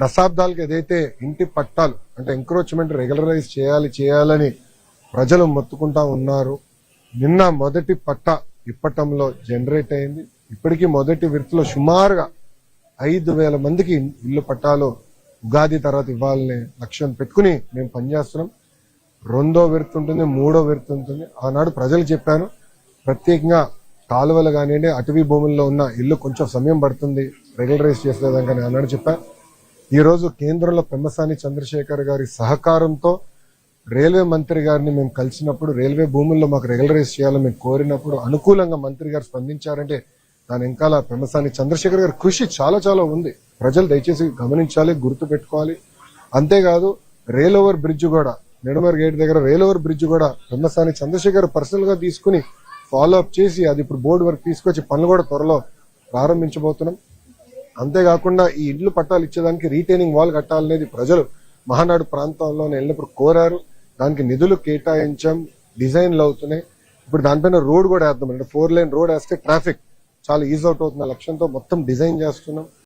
దశాబ్దాలకు ఏదైతే ఇంటి పట్టాలు అంటే ఎంక్రోచ్మెంట్ రెగ్యులరైజ్ చేయాలి చేయాలని ప్రజలు మొత్తుకుంటా ఉన్నారు నిన్న మొదటి పట్ట ఇప్పటంలో జనరేట్ అయింది. ఇప్పటికీ మొదటి విడతలో సుమారుగా ఐదు వేల మందికి ఇల్లు పట్టాలు ఉగాది తర్వాత ఇవ్వాలని లక్ష్యం పెట్టుకుని మేము పనిచేస్తున్నాం. రెండో విడత ఉంటుంది మూడో విడత ఉంటుంది. ఆనాడు ప్రజలు చెప్పాను ప్రత్యేకంగా కాలువలు కానివ్వండి అటవీ భూముల్లో ఉన్న ఇల్లు కొంచెం సమయం పడుతుంది రెగ్యులరైజ్ చేసేదాకా ఆనాడు చెప్పాను ఈరోజు కేంద్రంలో పెమ్మసాని చంద్రశేఖర్ గారి సహకారంతో రైల్వే మంత్రి గారిని మేము కలిసినప్పుడు రైల్వే భూముల్లో మాకు రెగ్యులరైజ్ చేయాలని మేము కోరినప్పుడు అనుకూలంగా మంత్రి గారు స్పందించారంటే దాని వెనకాల పెమ్మసాని చంద్రశేఖర్ గారి కృషి చాలా చాలా ఉంది. ప్రజలు దయచేసి గమనించాలి గుర్తు పెట్టుకోవాలి. అంతేకాదు రైల్ ఓవర్ బ్రిడ్జ్ కూడా నెడమర్ గేట్ దగ్గర రైల్ ఓవర్ బ్రిడ్జ్ కూడా పెమ్మసాని చంద్రశేఖర్ పర్సనల్గా తీసుకుని ఫాలో అప్ చేసి అది ఇప్పుడు బోర్డు వరకు తీసుకొచ్చి పనులు కూడా త్వరలో ప్రారంభించబోతున్నాం. అంతేకాకుండా ఈ ఇండ్లు పట్టాలు ఇచ్చేదానికి రీటైనింగ్ వాల్ కట్టాలనేది ప్రజలు మహానాడు ప్రాంతంలో వెళ్ళినప్పుడు కోరారు. దానికి నిధులు కేటాయించాం. డిజైన్లు అవుతున్నాయి. ఇప్పుడు దానిపైన రోడ్ కూడా వేద్దాం. అంటే ఫోర్ లైన్ రోడ్ వేస్తే ట్రాఫిక్ చాలా ఈజ్ అవుట్ అవుతున్న లక్ష్యంతో మొత్తం డిజైన్ చేస్తున్నాం.